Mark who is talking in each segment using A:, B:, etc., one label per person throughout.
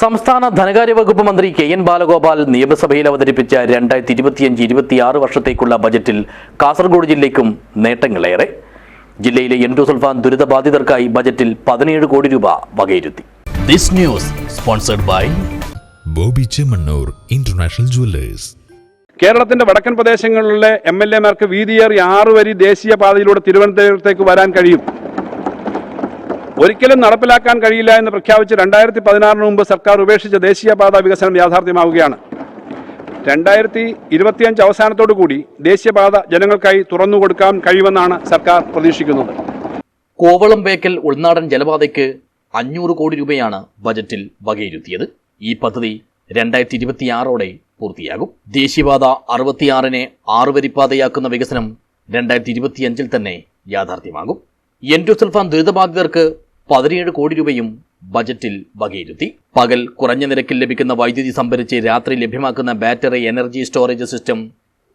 A: സംസ്ഥാന ധനകാര്യ വകുപ്പ് മന്ത്രി കെ എൻ ബാലഗോപാൽ നിയമസഭയിൽ അവതരിപ്പിച്ച രണ്ടായിരത്തി ഇരുപത്തിയഞ്ച് ഇരുപത്തിയാറ് വർഷത്തേക്കുള്ള ബജറ്റിൽ കാസർഗോഡ് ജില്ലയ്ക്കും നേട്ടങ്ങളേറെ. ജില്ലയിലെ എൻഡോസൾഫാൻ ദുരിതബാധിതർക്കായി ബജറ്റിൽ പതിനേഴ് കോടി രൂപ വകയിരുത്തി.
B: This news sponsored by
C: Boby Chemmanur international jewellers.
D: കേരളത്തിന്റെ വടക്കൻ പ്രദേശങ്ങളിലെ എം എൽ എമാർക്ക് വീതിയേറി ആറ് വരി ദേശീയപാതയിലൂടെ തിരുവനന്തപുരത്തേക്ക് വരാൻ കഴിയും. ഒരിക്കലും നടപ്പിലാക്കാൻ കഴിയില്ല എന്ന് പ്രഖ്യാപിച്ച് രണ്ടായിരത്തി പതിനാറിന് മുമ്പ് സർക്കാർ ഉപേക്ഷിച്ച ദേശീയപാത വികസനം യാഥാർത്ഥ്യമാവുകയാണ്. രണ്ടായിരത്തി ഇരുപത്തിയഞ്ച് അവസാനത്തോടു കൂടി ദേശീയപാത ജനങ്ങൾക്കായി തുറന്നു കൊടുക്കാൻ കഴിയുമെന്നാണ് സർക്കാർ പ്രതീക്ഷിക്കുന്നത്.
A: കോവളം ബേക്കൽ ഉൾനാടൻ ജലപാതയ്ക്ക് അഞ്ഞൂറ് കോടി രൂപയാണ് ബജറ്റിൽ വകയിരുത്തിയത്. ഈ പദ്ധതി രണ്ടായിരത്തി ഇരുപത്തിയാറോടെ പൂർത്തിയാകും. ദേശീയപാത അറുപത്തിയാറിനെ ആറുവരിപ്പാതയാക്കുന്ന വികസനം രണ്ടായിരത്തി ഇരുപത്തിയഞ്ചിൽ തന്നെ യാഥാർത്ഥ്യമാകും. എൻഡോസൾഫാൻ ദുരിതബാധിതർക്ക് പതിനേഴ് കോടി രൂപയും ബജറ്റിൽ വകയിരുത്തി. പകൽ കുറഞ്ഞ നിരക്കിൽ ലഭിക്കുന്ന വൈദ്യുതി സംഭരിച്ച് രാത്രി ലഭ്യമാക്കുന്ന battery energy storage system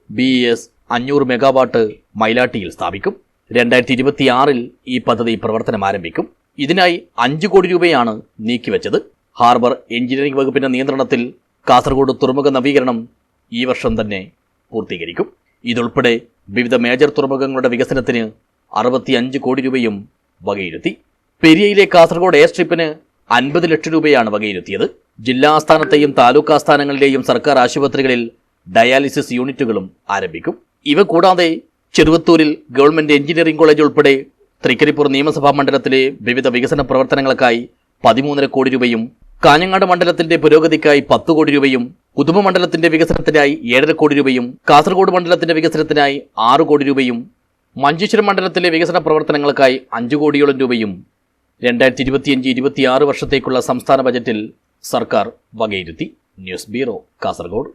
A: B S അഞ്ഞൂറ് മെഗാവാട്ട് മൈലാട്ടിയിൽ സ്ഥാപിക്കും. രണ്ടായിരത്തി ഇരുപത്തിയാറിൽ ഈ പദ്ധതി പ്രവർത്തനം ആരംഭിക്കും. ഇതിനായി അഞ്ച് കോടി രൂപയാണ് നീക്കിവെച്ചത്. ഹാർബർ എഞ്ചിനീയറിംഗ് വകുപ്പിന്റെ നിയന്ത്രണത്തിൽ കാസർഗോഡ് തുറമുഖ നവീകരണം ഈ വർഷം തന്നെ പൂർത്തീകരിക്കും. ഇതുൾപ്പെടെ വിവിധ മേജർ തുറമുഖങ്ങളുടെ വികസനത്തിന് അറുപത്തിയഞ്ച് കോടി രൂപയും വകയിരുത്തി. പെരിയയിലെ കാസർഗോഡ് എയർ സ്ട്രിപ്പിന് അൻപത് ലക്ഷം രൂപയാണ് വകയിരുത്തിയത്. ജില്ലാ ആസ്ഥാനത്തെയും സർക്കാർ ആശുപത്രികളിൽ ഡയാലിസിസ് യൂണിറ്റുകളും ആരംഭിക്കും. ഇവ കൂടാതെ ചെറുവത്തൂരിൽ ഗവൺമെന്റ് എഞ്ചിനീയറിംഗ് കോളേജ് ഉൾപ്പെടെ തൃക്കരിപ്പൂർ നിയമസഭാ മണ്ഡലത്തിലെ വിവിധ വികസന പ്രവർത്തനങ്ങൾക്കായി പതിമൂന്നര കോടി രൂപയും കാഞ്ഞങ്ങാട് മണ്ഡലത്തിന്റെ പുരോഗതിക്കായി പത്ത് കോടി രൂപയും ഉദുമ മണ്ഡലത്തിന്റെ വികസനത്തിനായി ഏഴര കോടി രൂപയും കാസർഗോഡ് മണ്ഡലത്തിന്റെ വികസനത്തിനായി ആറ് കോടി രൂപയും മഞ്ചേശ്വരം മണ്ഡലത്തിലെ വികസന പ്രവർത്തനങ്ങൾക്കായി അഞ്ചു കോടിയോളം രൂപയും രണ്ടായിരത്തി ഇരുപത്തിയഞ്ച് ഇരുപത്തിയാറ് വർഷത്തേക്കുള്ള സംസ്ഥാന ബജറ്റിൽ സർക്കാർ വകയിരുത്തി. News bureau Kasaragod.